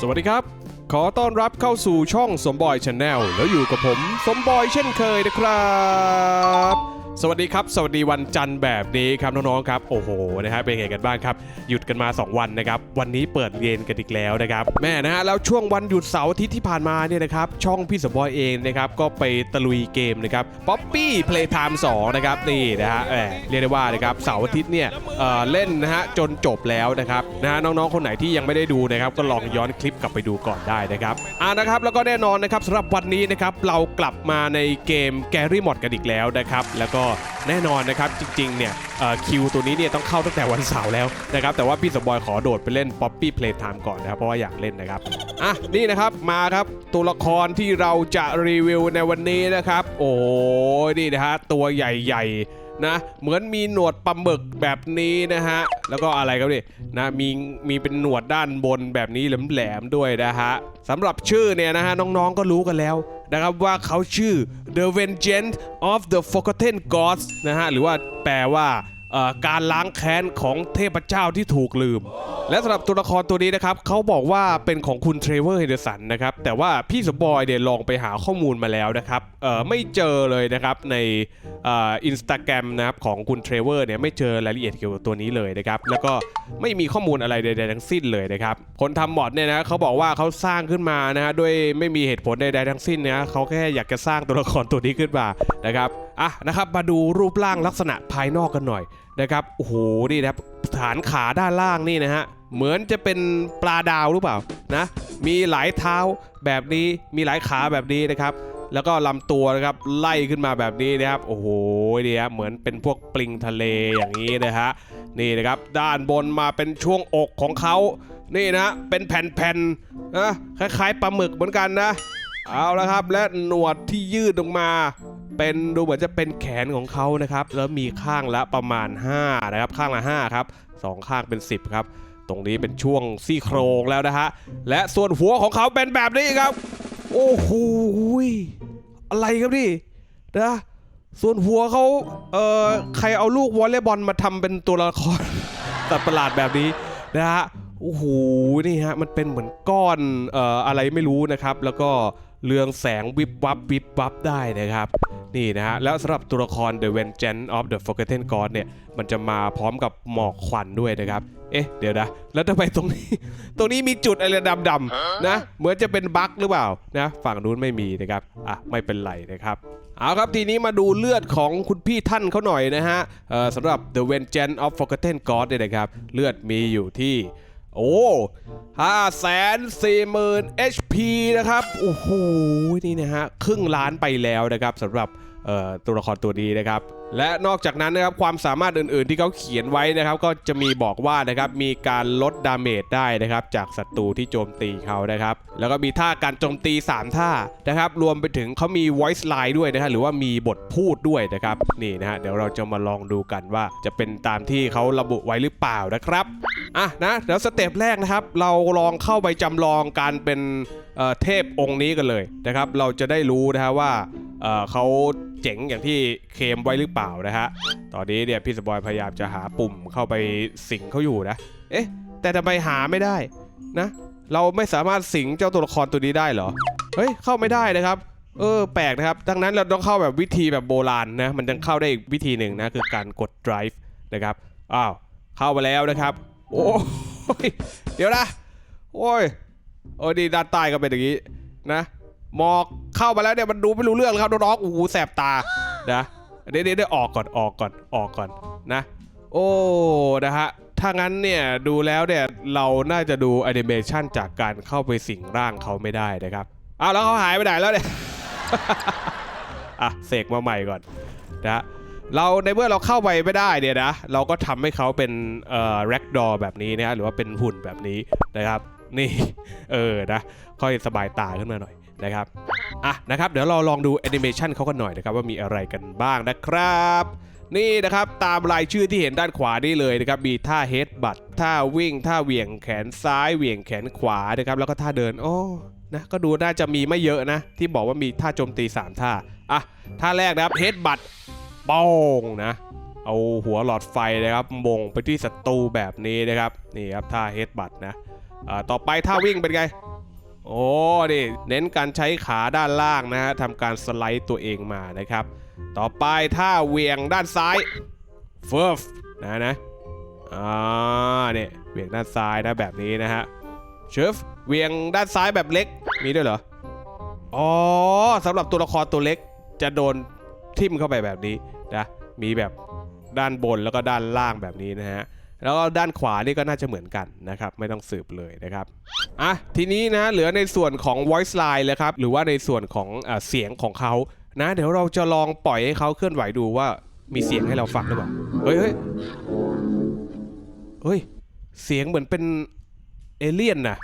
สวัสดีครับ ขอต้อนรับเข้าสู่ช่องสมบอยชาแนลแล้วอยู่กับผม สมบอยเช่นเคยนะครับ สวัสดีครับ สวัสดีวันจันทร์แบบนี้ครับน้องๆครับโอ้โหนะฮะเป็นไงกันบ้างครับ หยุดกันมา 2 วันนะครับ วันนี้เปิดเรียนกันอีกแล้วนะครับแม่นะฮะแล้วช่วงวันหยุดเสาร์อาทิตย์ที่ผ่านมาเนี่ยนะครับช่องพี่สมบอยเองนะครับก็ไปตะลุยเกมนะครับป๊อปปี้เพลย์ไทม์2นะครับนี่นะฮะเออเรียกได้ว่านะครับเสาร์อาทิตย์เนี่ยเอ่อเล่นนะฮะจนจบแล้วนะครับนะฮะน้องๆคนไหนที่ยังไม่ได้ดูนะครับก็ลองย้อนคลิปกลับไปดูก่อนได้นะครับอ่านะครับแล้วก็แน่นอนนะครับสำหรับวันนี้นะครับเรากลับมาในเกมแกรี่มอดกันอีกแล้วนะครับแล้วก็แน่นอนนะครับจริงๆเนี่ยคิวตัวนี้เนี่ยต้องเข้าตั้งแต่วันเสาร์แล้วนะครับแต่ว่าพี่สมบอยขอโดดไปเล่นป๊อปปี้เพลย์ไทม์ก่อนนะครับเพราะว่าอยากเล่นนะครับอะนี่นะครับมาครับตัวละครที่เราจะรีวิวในวันนี้นะครับ โอ้โหนี่นะฮะตัวใหญ่ๆ นะเหมือนมีหนวดปลาหมึกแบบนี้นะฮะแล้วก็อะไรครับดินะมีมีเป็นหนวดด้านบนแบบนี้แหลมๆด้วยนะฮะสำหรับชื่อเนี่ยนะฮะน้องๆก็รู้กันแล้วนะครับว่าเขาชื่อ The Vengeance of the Forgotten Gods นะฮะหรือว่าแปลว่า การล้างแค้นของเทพเจ้าที่ถูกลืม และสำหรับตัวละครตัวนี้นะครับเขาบอกว่าเป็นของคุณเทรเวอร์เฮเดสันนะครับแต่ว่าพี่สมบอยเนี่ยลองไปหาข้อมูลมาแล้วนะครับไม่เจอเลยนะครับในอินสตาแกรมนะครับของคุณเทรเวอร์เนี่ยไม่เจอรายละเอียดเกี่ยวกับตัวนี้เลยนะครับแล้วก็ไม่มีข้อมูลอะไรใดๆทั้งสิ้นเลยนะครับคนทำมอดเนี่ยนะเขาบอกว่าเขาสร้างขึ้นมานะฮะด้วยไม่มีเหตุผลใดๆทั้งสิ้นนะเขาแค่อยากจะสร้างตัวละครตัวนี้ขึ้นมานะครับอะนะครับมาดูรูปร่างลักษณะภายนอกกันหน่อย นะครับโอ้โหนี่นะครับฐานขาด้านล่างนี่นะฮะเหมือนจะเป็นปลาดาวหรือเปล่านะมีหลายเท้าแบบนี้มีหลายขาแบบนี้นะครับ แล้วก็ลำตัวนะครับไล่ขึ้นมาแบบนี้นะครับโอ้โหนี่ครับเหมือนเป็นพวกปลิงทะเลอย่างนี้นะฮะนี่นะครับด้านบนมาเป็นช่วงอกของเขานี่นะเป็นแผ่นๆนะคล้ายๆปลาหมึกเหมือนกันนะ เอาละครับ และหนวดที่ยืดออกมา เป็นดูเหมือนจะเป็นแขนของเขานะครับ แล้วมีข้างละประมาณ 5 นะครับ ข้างละ 5 ครับสองข้างเป็น 10 ครับ ตรงนี้เป็นช่วงซี่โครงแล้วนะฮะ และส่วนหัวของเขาเป็นแบบนี้ครับ โอ้โหอะไรครับนี่นะส่วนหัวเขาเอ่อใครเอาลูกวอลเลย์บอลมาทำเป็นตัวละครตัดประหลาดแบบนี้นะฮะโอ้โหนี่ฮะมันเป็นเหมือนก้อนเอ่ออะไรไม่รู้นะครับ แล้วก็ เรืองแสงวิบวับวิบวับได้นะครับ นี่นะฮะ แล้วสำหรับตัวละคร The Vengeance of the Forgotten God เนี่ย มันจะมาพร้อมกับหมอกควันด้วยนะครับ เอ๊ะ เดี๋ยวนะ แล้วทำไมตรงนี้ ตรงนี้มีจุดอะไรดำๆนะ เหมือนจะเป็นบั๊กหรือเปล่านะ ฝั่งนู้นไม่มีนะครับ อะ ไม่เป็นไรนะครับเอาครับทีนี้มาดูเลือดของคุณพี่ท่านเขาหน่อยนะฮะเอ่อสำหรับ The Vengeance of Forgotten God เนี่ยนะครับ เลือดมีอยู่ที่ โอ้ห้าแสนสี่หมื่น HP นะครับ โอ้โห นี่นะฮะ ครึ่งล้านไปแล้วนะครับสำหรับ ตัวละครตัวนี้นะครับ และนอกจากนั้นนะครับความสามารถอื่นๆที่เขาเขียนไว้นะครับ ก็จะมีบอกว่านะครับมีการลดดาเมจได้นะครับ จากศัตรูที่โจมตีเขานะครับ แล้วก็มีท่าการโจมตี 3 ท่านะครับ รวมไปถึงเขามี voice line ด้วยนะครับหรือว่ามีบทพูดด้วยนะครับนี่นะฮะเดี๋ยวเราจะมาลองดูกันว่าจะเป็นตามที่เขาระบุไว้หรือเปล่านะครับอะนะเดี๋ยวสเต็ปแรกนะครับ เราลองเข้าไปจำลองการเป็น เทพองค์นี้กันเลยนะครับ เราจะได้รู้นะฮะว่าเขาเจ๋งอย่างที่เคมไว้หรือเปล่านะฮะ ตอนนี้เนี่ยพี่สบอยพยายามจะหาปุ่มเข้าไปสิงเขาอยู่นะ เอ๊ะ แต่ทำไมหาไม่ได้นะ เราไม่สามารถสิงเจ้าตัวละครตัวนี้ได้เหรอ เฮ้ย เข้าไม่ได้นะครับ เออ แปลกนะครับ ดังนั้นเราต้องเข้าแบบวิธีแบบโบราณนะ มันจะเข้าได้อีกวิธีหนึ่งนะ คือการกด drive นะครับ อ้าว เข้ามาแล้วนะครับ โอ้ยเดี๋ยวนะ โอ้ย โอ้ยนี่ด้านใต้ก็เป็นอย่างนี้นะหมอกเข้ามาแล้วเนี่ยมันดูไม่รู้เรื่องเลยครับน้องๆโอ้โหแสบตานะเดี๋ยวเดี๋ยวออกก่อนออกก่อนออกก่อนนะ โอ้นะฮะถ้างั้นเนี่ยดูแล้วเนี่ยเราน่าจะดูแอนิเมชันจากการเข้าไปสิงร่างเขาไม่ได้นะครับอ้าวแล้วเขาหายไปไหนแล้วเนี่ยอะเสกมาใหม่ก่อนนะฮะเราในเมื่อเราเข้าไปไม่ได้เนี่ยนะเราก็ทำให้เขาเป็นเอ่อแร็กดอแบบนี้นะฮะหรือว่าเป็นหุ่นแบบนี้นะครับ นี่ เออนะค่อยสบายตาขึ้นมาหน่อยนะครับอะนะครับ เดี๋ยวเราลองดูแอนิเมชันเขากันหน่อยนะครับว่ามีอะไรกันบ้างนะครับ นี่นะครับตามรายชื่อที่เห็นด้านขวานี่เลยนะครับมีท่าเฮดบัตท่าวิ่งท่าเหวี่ยงแขนซ้ายเหวี่ยงแขนขวานะครับแล้วก็ท่าเดินโอ้นะก็ดูน่าจะมีไม่เยอะนะ ที่บอกว่ามีท่าโจมตี 3 ท่าอะท่าแรกนะครับเฮดบัตป้องนะเอาหัวหลอดไฟนะครับมงไปที่ศัตรูแบบนี้นะครับนี่ครับท่าเฮดบัตนะ ต่อไปท่าวิ่งเป็นไง โอ้ดิเน้นการใช้ขาด้านล่างนะฮะทำการสไลด์ตัวเองมานะครับ ต่อไปถ้าเวียงด้านซ้ายเฟิร์ฟนะนะอ่าเนี่ยเวียงด้านซ้ายนะแบบนี้นะฮะเชิฟเวียงด้านซ้ายแบบเล็กมีด้วยเหรออ๋อสำหรับตัวละครตัวเล็กจะโดนทิ่มเข้าไปแบบนี้นะมีแบบด้านบนแล้วก็ด้านล่างแบบนี้นะฮะ แล้วก็ด้านขวานี่ก็น่าจะเหมือนกันนะครับไม่ต้องสืบเลยนะครับอะทีนี้นะเหลือในส่วนของ voice line เลยครับหรือว่าในส่วนของเอเสียงของเขานะ เดี๋ยวเราจะลองปล่อยให้เขาเคลื่อนไหวดูว่ามีเสียงให้เราฟังหรือเปล่าเฮ้ยเฮ้ยเฮ้ยเสียงเหมือนเป็นเอเลี่ยนนะ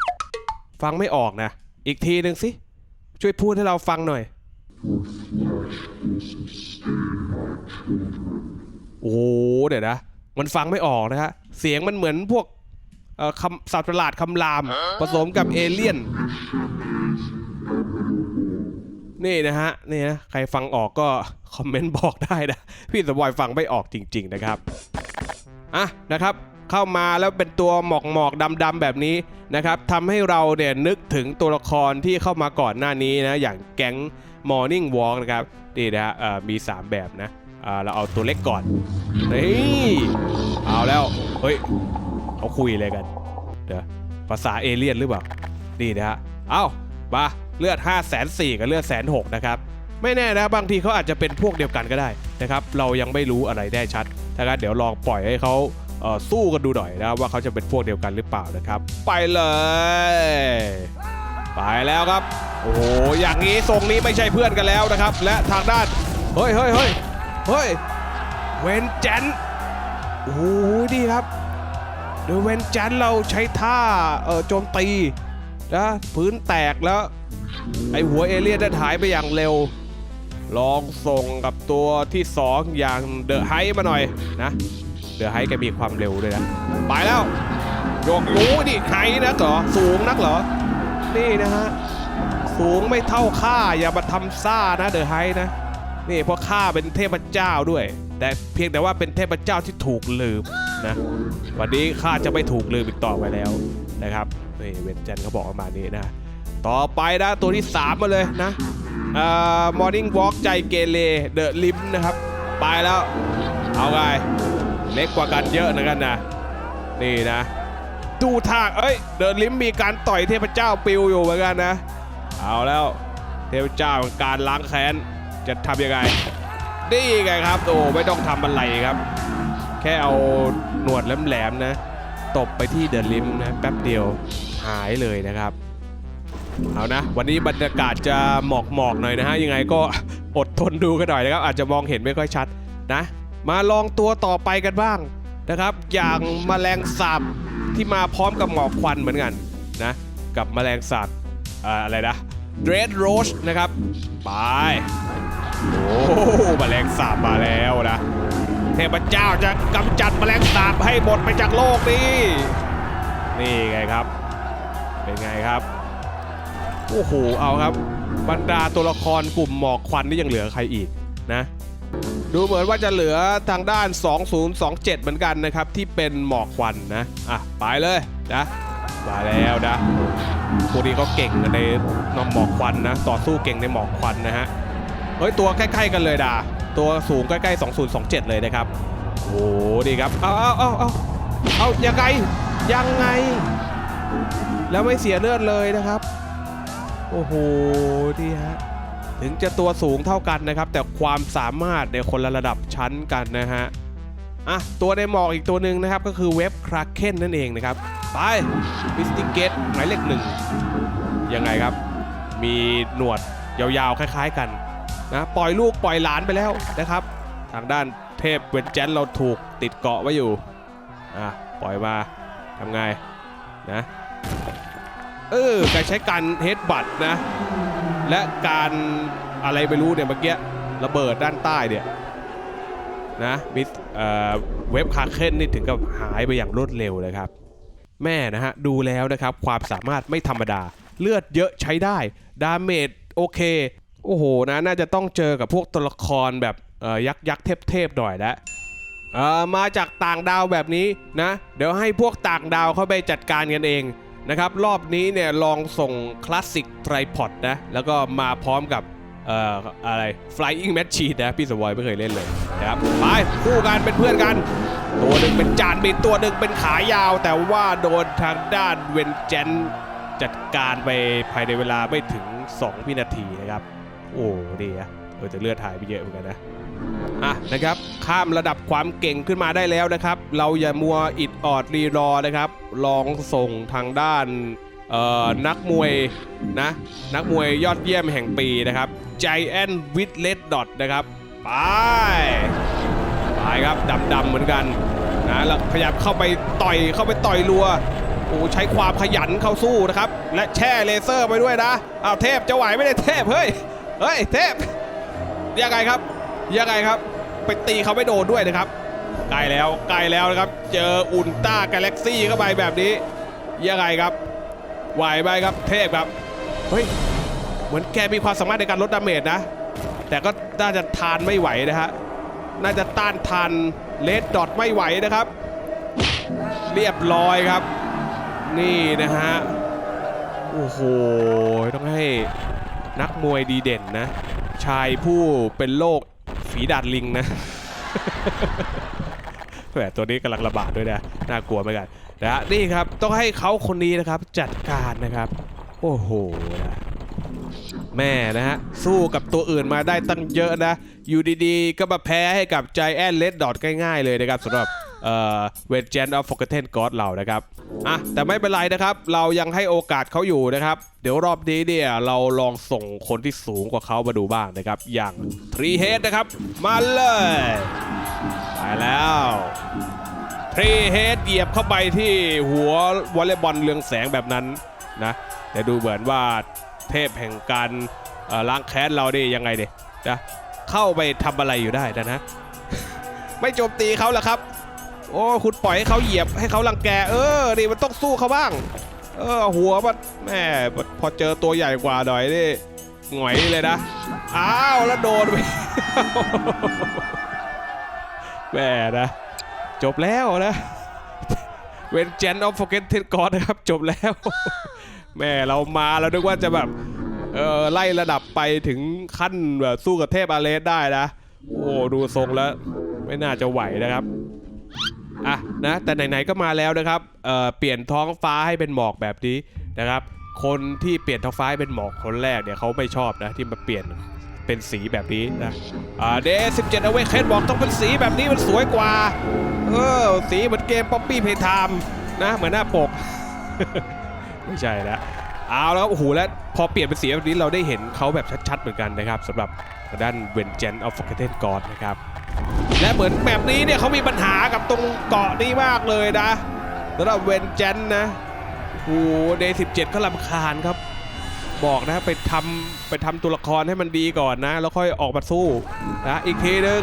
ฟังไม่ออกนะ อีกทีหนึ่งสิ ช่วยพูดให้เราฟังหน่อย โอ้เดี๋ยวนะ มันฟังไม่ออกนะฮะ เสียงมันเหมือนพวกเอ่อคำสัตว์ประหลาดคำราม ผสมกับเอเลี่ยน นี่นะฮะนี่นะใครฟังออกก็คอมเมนต์บอกได้นะ พี่สมบอยฟังไม่ออกจริง ๆ นะครับอะนะครับเข้ามาแล้วเป็นตัวหมอกหมอกดำดำๆแบบนี้นะครับทำให้เราเนี่ยนึกถึงตัวละครที่เข้ามาก่อนหน้านี้นะ อย่างแก๊ง Morning Walk นะครับนี่นะฮะเอ่อมี 3 แบบนะ อ่าเราเอาตัวเล็กก่อนนี่เอาแล้วเฮ้ยเขาคุยอะไรกันเดี๋ยวภาษาเอเลี่ยนหรือเปล่านี่นะฮะเอ้ามาเลือด5 4 0 0 0กับเลือดแสนหนะครับไม่แน่นะบางทีเขาอาจจะเป็นพวกเดียวกันก็ได้นะครับ เรายังไม่รู้อะไรได้ชัดถ้างั้นเดี๋ยวลองปล่อยให้เขาเสู้กันดูหน่อยนะว่าเขาจะเป็นพวกเดียวกันหรือเปล่านะครับ ไปเลย ไปแล้วครับ โอ้โหอย่างนี้ทรงนี้ไม่ใช่เพื่อนกันแล้วนะครับ และทางด้านเฮ้ยเฮ้ยเฮ้ย เฮ้ย เวนเจนโอ้โหดีครับเดยเวนจันเราใช้ท่าเออโจมตีนะพื้นแตกแล้ว ไอหัวเอเลี่ยนได้หายไปอย่างเร็ว ลองส่งกับตัวที่2อย่างเดอะไฮมาหน่อยนะเดอะไฮแกมีความเร็วด้วยนะ ไปแล้วโยกรู้ดิไฮนักเหรอสูงนักเหรอ นี่นะฮะ สูงไม่เท่าข้าอย่ามาทำซ่านะเดอะไฮนะ นี่เพราะข้าเป็นเทพเจ้าด้วย แต่เพียงแต่ว่าเป็นเทพเจ้าที่ถูกลืมนะวันนี้ข้าจะไม่ถูกลืมอีกต่อไปแล้วนะครับนี่เวนเจนเขาบอกประมาณนี้นะ ต่อไปนะตัวที่ 3 มาเลยนะเอ่อ Morning Walk ใจเกเรเดอะลิมนะครับ ไปแล้ว เอาไงเล็กกว่ากันเยอะนะกันนะ นี่นะดูทางเอ้ย เดอะลิมมีการต่อยเทพเจ้าปิวอยู่เหมือนกันนะ เอาแล้ว เทพเจ้าการล้างแค้น จะทำยังไงนี่ไงครับโอ้ไม่ต้องทำอะไรครับ แค่เอาหนวดแหลมๆนะ ตบไปที่เดอะลิมนะแป๊บเดียวหายเลยนะครับ เอานะ วันนี้บรรยากาศจะหมอกๆหน่อยนะฮะยังไงก็อดทนดูกันหน่อยนะครับ อาจจะมองเห็นไม่ค่อยชัดนะ มาลองตัวต่อไปกันบ้างนะครับ อย่างแมลงสาบที่มาพร้อมกับหมอกควันเหมือนกันนะ กับแมลงสาบออะไรนะ Red Rose นะครับ ไป โอ้โหแมลงสาบมาแล้วนะ เทพเจ้าจะกำจัดแมลงสาบให้หมดไปจากโลกนี้ นี่ไงครับ เป็นไงครับ โอ้โห เอาครับ บรรดาตัวละครกลุ่มหมอกควันนี่ยังเหลือใครอีกนะดูเหมือนว่าจะเหลือทางด้าน 2027 เหมือนกันนะครับ ที่เป็นหมอกควันนะ อะ ไปเลยนะ มาแล้วนะพวกนี้ก็เก่งในนอมหมอกควันนะ ต่อสู้เก่งในหมอกควันนะฮะ เฮ้ย ตัวใกล้ๆกันเลยด่าตัวสูงใกล้ๆ 2027 เลยนะครับ โอ้ดีครับ เอาเอาเอาเอาเอายังไง ยังไง แล้วไม่เสียเลือดเลยนะครับ โอ้โหดีฮะ ถึงจะตัวสูงเท่ากันนะครับ แต่ความสามารถในคนละระดับชั้นกันนะฮะ อะตัวในหมอกอีกตัวหนึ่งนะครับก็คือเว็บคราเคนนั่นเองนะครับไปมิสติเกตหมายเลขหนึ่งยังไงครับ มีหนวดยาวๆคล้ายๆกันนะปล่อยลูกปล่อยหลานไปแล้วนะครับ ทางด้านเทพเวนเจนเราถูกติดเกาะไว้อยู่อะปล่อยมาทำไงนะเออการใช้การเฮดบัตนะ และการอะไรไม่รู้เนี่ยเมื่อกี้ระเบิดด้านใต้เนี่ย นะมิสเอ่อเว็บคาเคนนี่ถึงกับหายไปอย่างรวดเร็วเลยครับ แม่นะฮะ ดูแล้วนะครับ ความสามารถไม่ธรรมดา เลือดเยอะใช้ได้ ดาเมจโอเค โอ้โหนะ น่าจะต้องเจอกับพวกตัวละครแบบยักษ์ยักษ์เทพเทพๆหน่อยแล้วมาจากต่างดาวแบบนี้นะ เดี๋ยวให้พวกต่างดาวเข้าไปจัดการกันเองนะครับ รอบนี้เนี่ยลองส่งคลาสสิกไทรพอดนะ แล้วก็มาพร้อมกับ เอ่ออะไร Flying Machine นะพี่สวอยไม่เคยเล่นเลยนะครับไปคู่กันเป็นเพื่อนกัน ตัวหนึ่งเป็นจานบินตัวหนึ่งเป็นขายาว แต่ว่าโดนทางด้านเวนเจนจัดการไปภายในเวลาไม่ถึง 2 วินาทีนะครับ โอ้ดีอะเออจะเลือดหายไปเยอะเหมือนกันนะอะนะครับข้ามระดับความเก่งขึ้นมาได้แล้วนะครับ เราอย่ามัวอิดออดรีรอนะครับ ลองส่งทางด้าน นักมวยนะนักมวยยอดเยี่ยมแห่งปีนะครับ Giant with Red Dot นะครับ ไป ไปครับดำๆเหมือนกันนะแล้วพยายามเข้าไปต่อยเข้าไปต่อยรัวโอ้ใช้ความขยันเข้าสู้นะครับ และแช่เลเซอร์ไปด้วยนะอ้าวเทพจะไหวไม่ได้เทพเฮ้ยเฮ้ยเทพยังไงครับยังไงครับ ไปตีเขาไม่โดนด้วยนะครับใกล้แล้วใกล้แล้วนะครับ เจออุลตร้ากาแล็กซี่เข้าไปแบบนี้ยังไงครับ ไหวไหมครับ เทพครับ เฮ้ย เหมือนแกมีความสามารถในการลดดาเมจนะ แต่ก็น่าจะทานไม่ไหวนะฮะ น่าจะต้านทานเลดดอทไม่ไหวนะครับ เรียบร้อยครับ นี่นะฮะ โอ้โห ต้องให้นักมวยดีเด่นนะ ชายผู้เป็นโรคฝีดาดลิงนะแหมตัวนี้กำลังระบาดด้วยนะ น่ากลัวเหมือนกัน นะฮะนี่ครับต้องให้เขาคนนี้นะครับจัดการนะครับ โอ้โหนะแม่นะฮะสู้กับตัวอื่นมาได้ตั้งเยอะนะ อยู่ดีๆ ก็มาแพ้ให้กับ Giant Red Dot ง่ายๆเลยนะครับสำหรับเอ่อ Legend of Forgotten God เรานะครับอะแต่ไม่เป็นไรนะครับ เรายังให้โอกาสเขาอยู่นะครับ เดี๋ยวรอบนี้เนี่ยเราลองส่งคนที่สูงกว่าเขามาดูบ้างนะครับ อย่าง Tree Head นะครับ มาเลยไปแล้ว ทรีเฮดเหยียบเข้าไปที่หัววอลเลย์บอลเรืองแสงแบบนั้นนะแต่ดูเหมือนว่าเทพแห่งการล้างแค้นเราด้ยังไงเนี่ยนะเข้าไปทำอะไรอยู่ได้นะนะไม่โจมตีเขาแล้วครับ โอ้คุณปล่อยให้เขาเหยียบให้เขารังแก เออนี่มันต้องสู้เขาบ้าง เออหัวมันแม่พอเจอตัวใหญ่กว่าหน่อยนี่หงอยเลยนะอ้าวแล้วโดนไปแม่นะ จบแล้วนะเวนเจนออฟโฟเกตเทนกอดนะครับจบแล้วแม่เรามาแล้วนึกว่าจะแบบเออไล่ระดับไปถึงขั้นแบบสู้กับเทพอาเลสได้นะ โอ้ดูทรงแล้ว ไม่น่าจะไหวนะครับอะนะแต่ไหนๆก็มาแล้วนะครับเอ่อเปลี่ยนท้องฟ้าให้เป็นหมอกแบบนี้นะครับ คนที่เปลี่ยนท้องฟ้าให้เป็นหมอกคนแรกเนี่ยเขาไม่ชอบนะที่มาเปลี่ยน เป็นสีแบบนี้นะอ่าเดย์สิบเจ็ดเอาไว้เคนบอกต้องเป็นสีแบบนี้มันสวยกว่า เออ สีเหมือนเกมป๊อปปี้เพย์ไทม์นะเหมือนหน้าปก ไม่ใช่แล้วเอาแล้วโอ้โหแล้วพอเปลี่ยนเป็นสีแบบนี้เราได้เห็นเขาแบบชัดๆเหมือนกันนะครับสำหรับด้านเวนเจนออฟฟ g กเทนกอดนะครับและเหมือนแบบนี้เนี่ยเขามีปัญหากับตรงเกาะนี้มากเลยนะสำหรับเวนเจนนะโอ้โหเดย์สิบเจ็ดเขาลำคาญครับ บอกนะไปทำไปทำตัวละครให้มันดีก่อนนะ แล้วค่อยออกมาสู้นะอีกทีหนึ่ง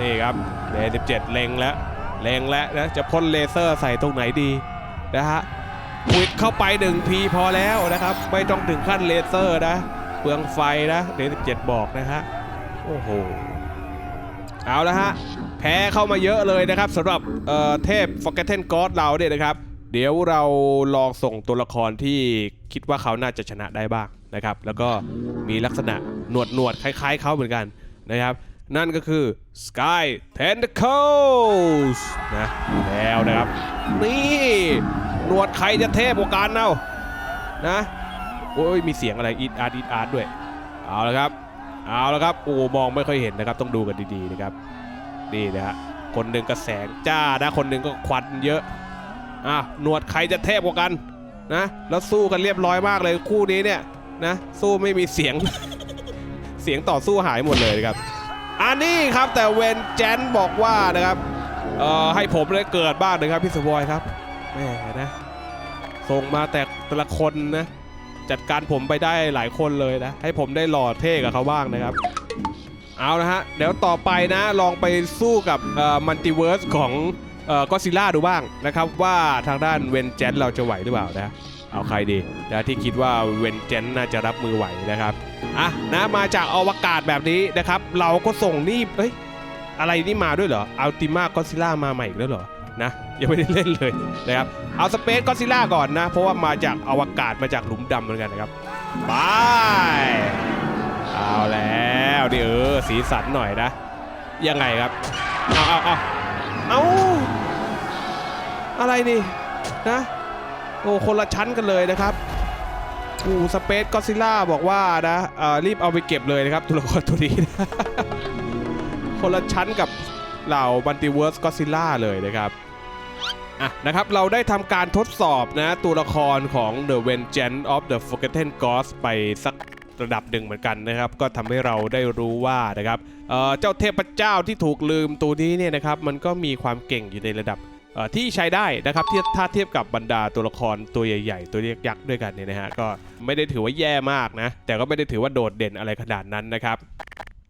นี่ครับเดย์สิบเจ็ดเล็งแล้วเล็งแล้วนะจะพ่นเลเซอร์ใส่ตรงไหนดีนะฮะควิดเข้าไปหนึ่งทีพอแล้วนะครับ ไม่ต้องถึงขั้นเลเซอร์นะเปลืองไฟนะเดย์สิบเจ็ดบอกนะฮะโอ้โหเอาละฮะแพ้เข้ามาเยอะเลยนะครับสำหรับเอ่อเทพ Forgotten God เราเนี่ยนะครับ เดี๋ยวเราลองส่งตัวละครที่คิดว่าเขาน่าจะชนะได้บ้างนะครับ แล้วก็มีลักษณะหนวดหนวดคล้าย ๆเขาเหมือนกันนะครับ นั่นก็คือ Sky Tentacles นะแล้วนะครับ นี่หนวดใครจะเทพกว่ากันเนานะโอ้ยมีเสียงอะไรอีดอาร์ดอีดอาร์ดด้วยเอาละครับเอาละครับโอ้มองไม่ค่อยเห็นนะครับต้องดูกันดีๆนะครับนี่นะฮะคนหนึ่งก็แสงจ้านะคนหนึ่งก็ควันเยอะ อะหนวดใครจะเทพกว่ากันนะแล้วสู้กันเรียบร้อยมากเลยคู่นี้เนี่ยนะสู้ไม่มีเสียง เสียงต่อสู้หายหมดเลยครับอันนี้ครับแต่เวนแจนบอกว่านะครับเอ่อให้ผมเลยเกิดบ้างนะครับพี่สวอยครับแหม่นะส่งมาแต่แต่ละคนนะจัดการผมไปได้หลายคนเลยนะ ให้ผมได้หล่อเท่กับเขาบ้างนะครับ เอาละฮะ เดี๋ยวต่อไปนะ ลองไปสู้กับมัลติเวิร์สของ ก็ซิล่าดูบ้างนะครับว่าทางด้านเวนเจนเราจะไหวหรือเปล่านะเอาใครดีนะที่คิดว่าเวนเจนน่าจะรับมือไหวนะครับอะนะมาจากอวกาศแบบนี้นะครับ เราก็ส่งนี่เอ้ยอะไรนี่มาด้วยเหรออัลติมาก็ซิล่ามาใหม่อีกแล้วเหรอนะยังไม่ได้เล่นเลยนะครับเอาสเปซก็ซิล่าก่อนนะ เพราะว่ามาจากอวกาศมาจากหลุมดำเหมือนกันนะครับไปเอาแล้วดิเออสีสันหน่อยนะ ยังไงครับ เอาเอาเอา เอาอะไรนี่ นะ โอ้ คนละชั้นกันเลยนะครับโอ้สเปซก็ซิล่าบอกว่านะเออรีบเอาไปเก็บเลยนะครับ ตัวละครตัวนี้นะคนละชั้นกับเหล่าบันติเวิร์สก็ซิล่าเลยนะครับอะนะครับเราได้ทำการทดสอบนะ ตัวละครของ The Vengeance of the Forgotten Gods ไปสัก ระดับหนึ่งเหมือนกันนะครับ ก็ทำให้เราได้รู้ว่านะครับเเจ้าเทพเจ้าที่ถูกลืมตัวนี้เนี่ยนะครับ มันก็มีความเก่งอยู่ในระดับที่ใช้ได้นะครับที่ถ้าเทียบกับบรรดาตัวละครตัวใหญ่ ๆ ตัวยักษ์ด้วยกันเนี่ยนะฮะก็ไม่ได้ถือว่าแย่มากนะ แต่ก็ไม่ได้ถือว่าโดดเด่นอะไรขนาดนั้นนะครับ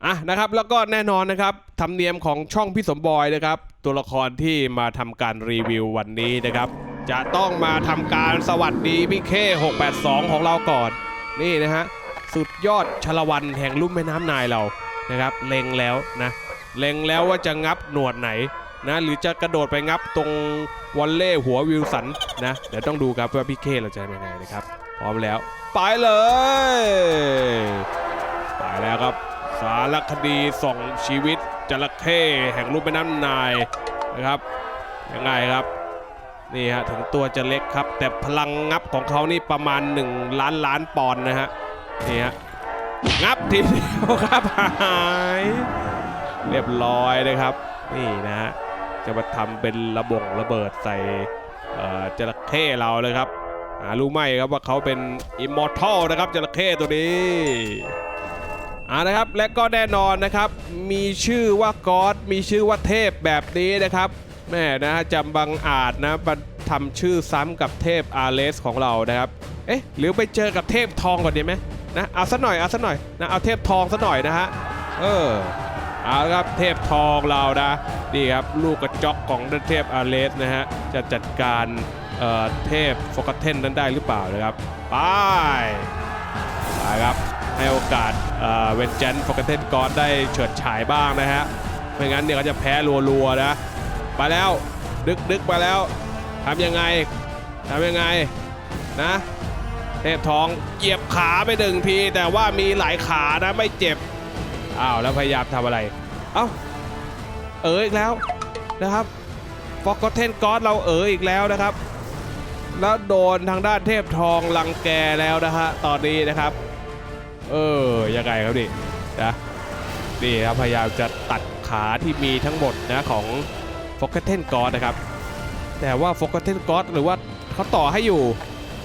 อะนะครับแล้วก็แน่นอนนะครับธรรมเนียมของช่องพี่สมบอยนะครับ ตัวละครที่มาทำการรีวิววันนี้นะครับ จะต้องมาทำการสวัสดีพี่เค682 ของเราก่อนนี่นะฮะ สุดยอดชลวันแห่งลุ่มแม่น้ำนายเรานะครับเล็งแล้วนะเล็งแล้วว่าจะงับหนวดไหนนะหรือจะกระโดดไปงับตรงวอลเล่หัววิลสันนะเดี๋ยวต้องดูครับว่าพี่เคเราจะยังไงนะครับพร้อมแล้ว ไปเลยไปแล้วครับ สารคดีส่องชีวิตจระเข้แห่งรูปแม่น้ำนายนะครับยังไงครับนี่ฮะถึงตัวจะเล็กครับ แต่พลังงับของเขานี่ประมาณ 1 ล้านล้านปอนด์นะฮะ นี่ฮะงับทีเดียวครับหายเรียบร้อยนะครับ นี่นะฮะจะมาทำเป็นระบงระเบิดใส่เจระเข้เราเลยครับรู้ไหมครับว่าเขาเป็นอิมมอร์ทัลนะครับจระเข้ตัวนี้อ่านะครับและก็แน่นอนนะครับ มีชื่อว่าก๊อดมีชื่อว่าเทพแบบนี้นะครับแม่นะฮะจำบังอาจนะมาทำชื่อซ้ำกับเทพอาร์เลสของเรานะครับ เอ๊ะหรือไปเจอกับเทพทองก่อนดีไหม นะเอาสักหน่อยเอาสักหน่อยนะเอาเทพทองสักหน่อยนะฮะเออเอาครับเทพทองเรานะนี่ครับลูกกระจอกของเทพอาเลสนะฮะจะจัดการเเทพโฟกัสเทนนั้นได้หรือเปล่านะครับไปไปครับให้โอกาสเวนเจนฟอกเทนกอนได้เฉิดฉายบ้างนะฮะไม่งั้นเนี่ยเขาจะแพ้รัวๆนะไปแล้วดึกดึกไปแล้วทำยังไงทำยังไงนะ เทพทองเหยียบขาไปหนึ่งที แต่ว่ามีหลายขานะไม่เจ็บอ้าวแล้วพยายามทำอะไร เอ้าเอออีกแล้วนะครับฟอกเทนกอนเราเอออีกแล้วนะครับ แล้วโดนทางด้านเทพทองลังแกแล้วนะฮะตอนนี้นะครับ เออยังไงครับดินะนี่ครับพยายามจะตัดขาที่มีทั้งหมดนะของฟอกเทนกอดนะครับ แต่ว่าฟอกเทนกอดหรือว่าเขาต่อให้อยู่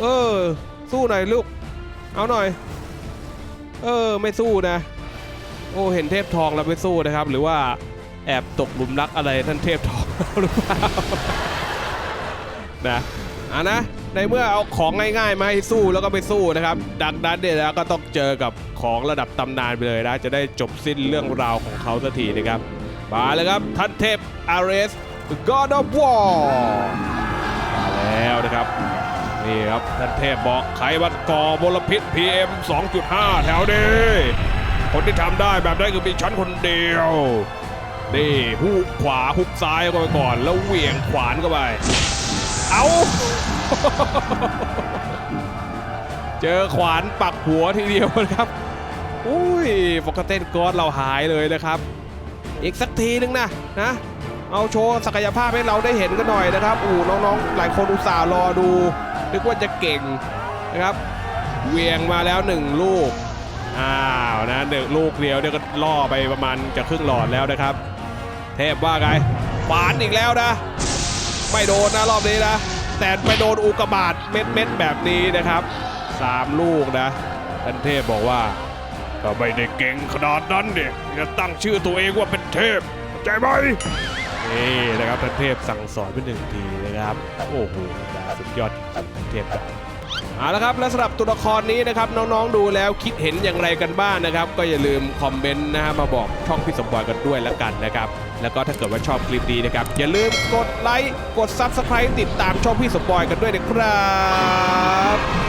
เออ สู้หน่อยลูก เอาหน่อย เออไม่สู้นะ โอ้เห็นเทพทองแล้วไม่สู้นะครับ หรือว่าแอบตกหลุมรักอะไรท่านเทพทองหรือเปล่านะอะนะในเมื่อเอาของง่ายๆมาให้สู้แล้วก็ไปสู้นะครับ ดังนั้นเนี่ยนะก็ต้องเจอกับของระดับตำนานไปเลยนะ จะได้จบสิ้นเรื่องราวของเขาสักทีนะครับ มาเลยครับท่านเทพอาร์เรส God of War มาแล้วนะครับ นี่ครับท่านเทพบอกไขวัดก่อมลพิษ PM 2.5 แถวนี้คนที่ทำได้แบบนั้นคือมีฉันคนเดียว นี่หุบขวาหุบซ้ายเข้าไปก่อน แล้วเหวี่ยงขวานเข้าไป เอาเจอขวานปักหัวทีเดียวนะครับ อุ้ยฟอกเต้นกอดเราหายเลยนะครับ อีกสักทีนึงนะนะเอาโชว์ศักยภาพให้เราได้เห็นกันหน่อยนะครับ อู่น้องๆ หลายคนอุตส่าห์รอดู นึกว่าจะเก่งนะครับ เวียงมาแล้วหนึ่งลูก อ้าวนะหนึ่งลูกเดียวเนี่ยก็ล่อไปประมาณจะครึ่งหลอดแล้วนะครับ เทพว่าไงขวานอีกแล้วนะ ไม่โดนนะรอบนี้นะ แต่ไปโดนอุกบาตเม็ดเม็ดแบบนี้นะครับสามลูกนะท่านเทพบอกว่าก็ไม่ได้เก่งขนาดนั้นเนี่ยจะตั้งชื่อตัวเองว่าเป็นเทพใจไหมนี่นะครับท่านเทพสั่งสอนไปหนึ่งทีนะครับ โอ้โหสุดยอด จริงๆท่านเทพครับเอาละครับและสำหรับตัวละครนี้นะครับน้องๆดูแล้วคิดเห็นอย่างไรกันบ้างนะครับ ก็อย่าลืมคอมเมนต์นะฮะมาบอกช่องพี่สมบอยกันด้วยแล้วกันนะครับ แล้วก็ถ้าเกิดว่าชอบคลิปนี้นะครับ อย่าลืมกดไลค์กดซับสไครต์ติดตามช่องพี่สมบอยกันด้วยนะครับ